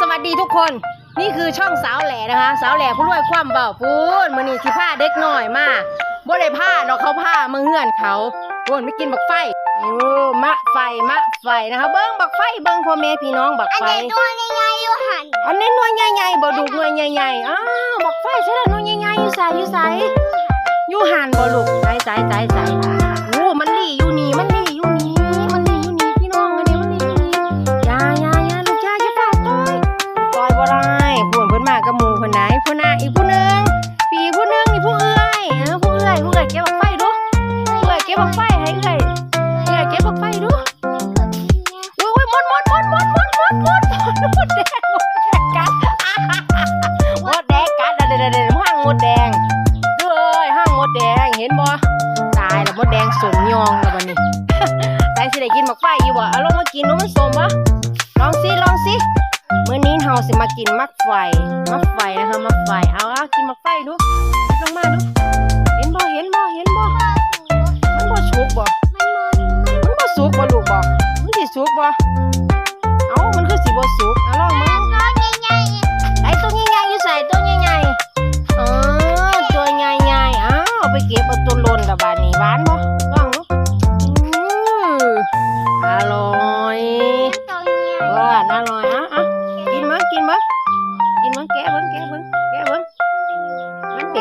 สวัสดีทุกคน นี่คือช่องสาวแหล่นะคะ สาวแหล่ผู้รวยความเบาพูนมือนี่ที่ผ้าเด็กหน่อยมาบ่ได้ผ้าดอกเขาผ้ามาเงื่อนเขาโวนไม่กินบักไฟโอ้มะไฟมะไฟนะคะเบิ้งบักไฟเบิ้งพ่อแม่พี่น้องบักอันไฟนี้ตัวนี้ไงยูหันอันนี้หน่วยใหญ่ๆบ่ดูกหน่วยใหญ่ๆอ้าวบักไฟใช่ละหน่วยใหญ่ๆอยู่ไสอยู่ไสอยู่หันบ่ลูกไสไสไสไส ผู้น่ะอีกผู้หนึงพี่อีกผู้หนึงนี่ผู้เอื้อยเออผู้เอื้อยผู้เอื้อยเก็บบักไฟดูผู้เอื้อยเก็บบักไฟให้เอื้อยเอื้อยเก็บบักไฟดูโอ้ยมดมดมดมดมดมดมดมดแดงมดแดงกัดมดแดงกัดเดี๋ยวเดี๋ยวห้างมดแดงเด้อห้างมดแดงเห็นบ่ตายแล้วมดแดงสมยองแล้วบัดนี้ตายสิได้กินหมักไฟอยู่บ่เอาลองมากินดูมันสมบ่ลองสิลองสิ เฮาสิมากินมักไฟ มักไฟนะคะ มักไฟ เอาอะกินมักไฟดูลงมาดู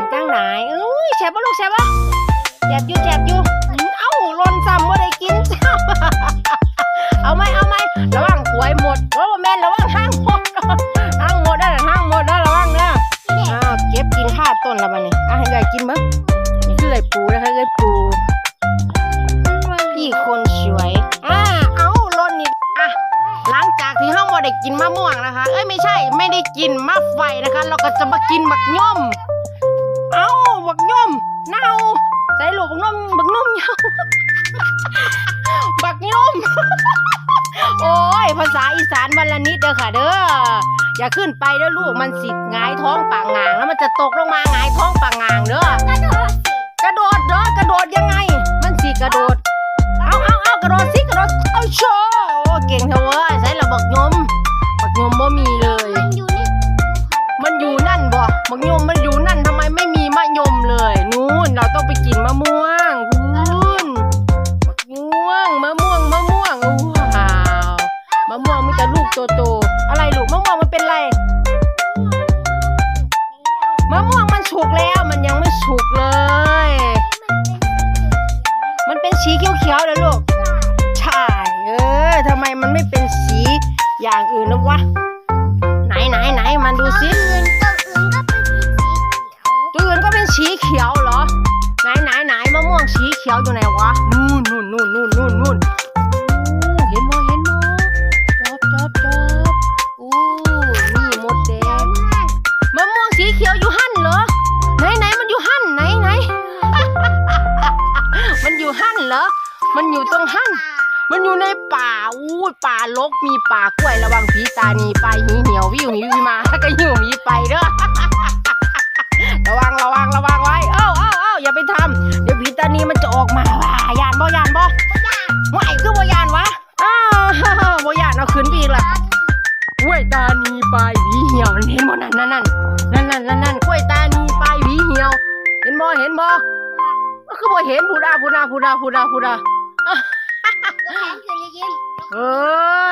เป็นจังไหนเอ้ยแซ่บบ่ลูกแซ่บบ่แซ่บอยู่แซ่บอยู่เอ้าหล่นซ้ำบ่ได้กินซ้ำเอาไหมเอาไหมระวังหวยหมดโอ้แม่นระวังห้างหมดห้างหมดได้อห้างหมดได้ระวังเด้ออ้าวเก็บกินข้าต้นแล้วบัดนี้อะให้ยายกินมั้งนี่คือไอ้ปูนะคะไอ้ปูพี่คนสวยอ่าเอาล่นนี่อะหลังจากที่ห้องบ่ได้กินมะม่วงนะคะ เอ้ยไม่ใช่ไม่ได้กินมะไฟนะคะ เราก็จะมากินบักย่อม ใส่ลูกบักย่มบักย่มเน่าบักย่มโอ้ยภาษาอีสานวันละนิดเด้อค่ะเด้ออย่าขึ้นไปเด้อลูกมันสิงายท้องปากงาง แล้วมันจะตกลงมาหงายท้องปากงางเด้อ อย่างอื่นนะวะ ไหนไหนไหนมันดูสิตัวอื่นก็เป็นสีเขียวเหรอ ไหนไหนไหนมะม่วงสีเขียวอยู่ไหนวะ นู่นนู่นนู่นนู่นนู่นนู่นอู้เห็นบ่เห็นบ่จอบจอบจอบอู้นี่มดแดงมะม่วงสีเขียวอยู่หั่นเหรอ ไหนไหนมันอยู่หั่นไหนไหนมันอยู่หั่นเหรอ มันอยู่ตรงหั่น มันอยู่ในป่าอู้ยป่าลกมีป่ากล้วยระวังผีตานีไปหีเหี่ยววิวหิววิมาก็หิวหมีไปเด้อระวังระวังระวังไว้ เอ้าเอ้าเอ้าอย่าไปทำเดี๋ยวผีตานีมันจะออกมาว่ายานบ่ยานบ่ไหวคือบ่ยานวะอ้าวบ่ยานเอาขึ้นไปอีกละกล้วยตานีไปลายหวีเหี่ยวเห็นบ่นั่นนั่นนั่นนั่นนั่นนั่นนั่นกล้วยตานีไปลายหวีเหี่ยว เห็นบ่เห็นบ่ก็คือบ่เห็นพูดาพูดาพูดาพูดาพูดา เอ้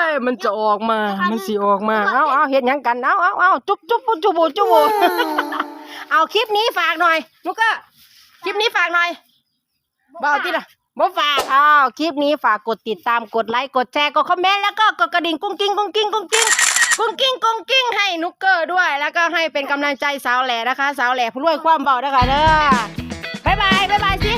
ย มันจะออกมา มันสิออกมา เอาเอาเห็นยังกัน เอาเอาเอาจุ๊บจุ๊บจุ๊บจุ๊บจุ๊บเอาคลิปนี้ฝากหน่อยนุกก็คลิปนี้ฝากหน่อยบอกที่ละบ่ฝากอ้าวคลิปนี้ฝากกดติดตามกดไลค์กดแชร์กดคอมเมนต์แล้วก็กดกระดิ่งกุ้งกิ้งกุ้งกิ้งกุ้งกิ้งกุ้งกิ้งกุ้งกิ้งให้นุกเกอร์ด้วย แล้วก็ให้เป็นกำลังใจสาวแหล่นะคะ สาวแหล่ผู้รวยความเบาด้วยค่ะเด้อบ๊ายบายบ๊ายบายสิ